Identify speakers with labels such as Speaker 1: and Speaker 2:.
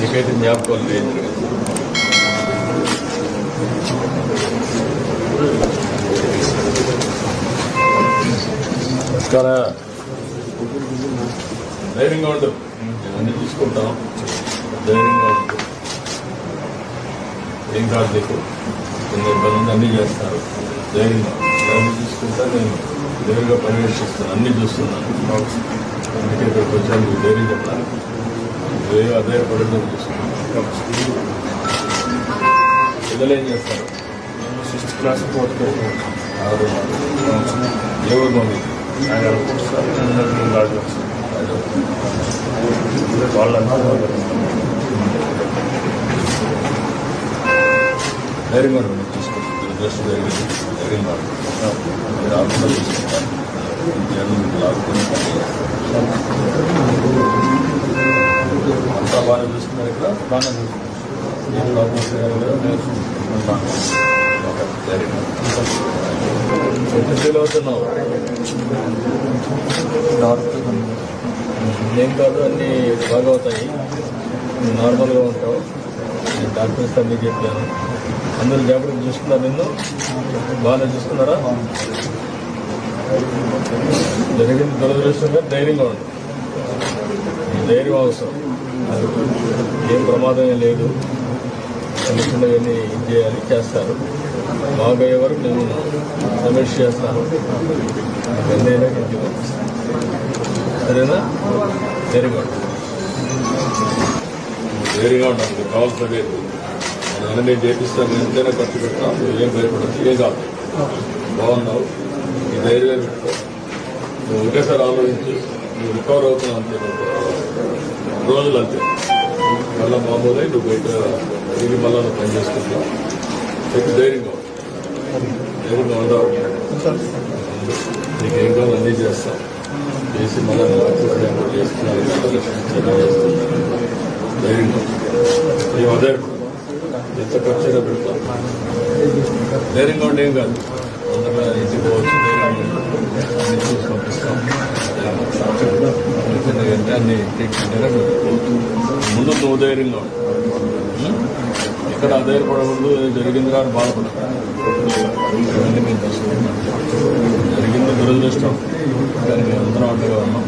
Speaker 1: నీకైతే జ్ఞాపకాలు లేదు. నమస్కారం ధైర్యంగా ఉండు. అన్ని చూసుకుంటాం. ధైర్యంగా ఉండు. ఏం కాదు నీకు. కొన్ని ఇబ్బంది అన్నీ చేస్తారు. ధైర్యంగా అన్ని చూసుకుంటా నేను ధైర్యంగా పర్యవేక్షిస్తాను అన్నీ చూస్తున్నాను. అందుకే ఇక్కడికి వచ్చాను. ధైర్యం చెప్పాలి. చూస్తున్నాను పిల్లలు ఏం చేస్తారు?
Speaker 2: సిక్స్త్ క్లాస్ ఫోర్త్ క్లాస్
Speaker 1: ఆరు ఏ ఊరు
Speaker 2: ఆయన అనుకుంటున్నారు నేను రాజు వాళ్ళంతా
Speaker 1: ధైర్యంగా ఉండండి చూసుకోండి దృష్టి ధైర్యం ధైర్యంగా ఉండండి. మీరు జనం మీకు బాగా నేను లాక్కుని ఫీల్ అవుతున్నావు ఏం కాదు అన్నీ బాగా అవుతాయి నువ్వు నార్మల్గా ఉంటావు నేను డాక్టర్స్ అన్నీ చెప్పాను అందరూ జాగ్రత్తగా చూసుకున్నారు నిన్ను బాగానే చూసుకున్నారా జరిగింది దురదృష్టంగా ధైర్యంగా ఉంది ధైర్యం అవసరం ఏం ప్రమాదం లేదు. చిన్న చిన్నవన్నీ చేయాలి? చేస్తారు. బాగయ్యే వరకు నేను సమీక్ష చేస్తాను. ఎన్నైనా ఇంటికి పంపిస్తాను సరేనా? ధైర్యంగా గుడ్ వెరీ గుడ్ అండి కావాల్సిన లేదు. అన్నీ నేను చేపిస్తాను. ఎంతైనా ఖర్చు పెడతాను ఏం భయపడచ్చు ఏం కాదు. బాగున్నావు. ఈ ధైర్యం పెట్టుకో. నువ్వు ఒకేసారి ఆలోచించి. నువ్వు రికవర్ అవుతావు అంతే రోజులు అంతే మళ్ళీ మామూలే నువ్వు బయట తిరిగి మళ్ళీ నువ్వు పని చేసుకుంటావు చెప్పి ధైర్యంగా ధైర్యంగా ఉండవు నీకు ఏం కావాలో అన్నీ చేస్తాం. చేసి మళ్ళీ నువ్వు చేస్తున్నాను ధైర్యంగా మేము అదే ఎంత ఖర్చైనా పెడతాం ధైర్యంగా ఉంటే ఏం కాదు అందరూ ఇంటికి పోవచ్చు ధైర్యంగా ఉండు. అన్ని చూసి పంపిస్తాం ముందు నువ్వు ధైర్యంగా ఉండు. ఉం? అధైర్యపడకూడదు జరిగింది కానీ బాధపడదు మేము జరిగింది దురదృష్టం. కానీ మేము అందరం అండగా ఉన్నాం.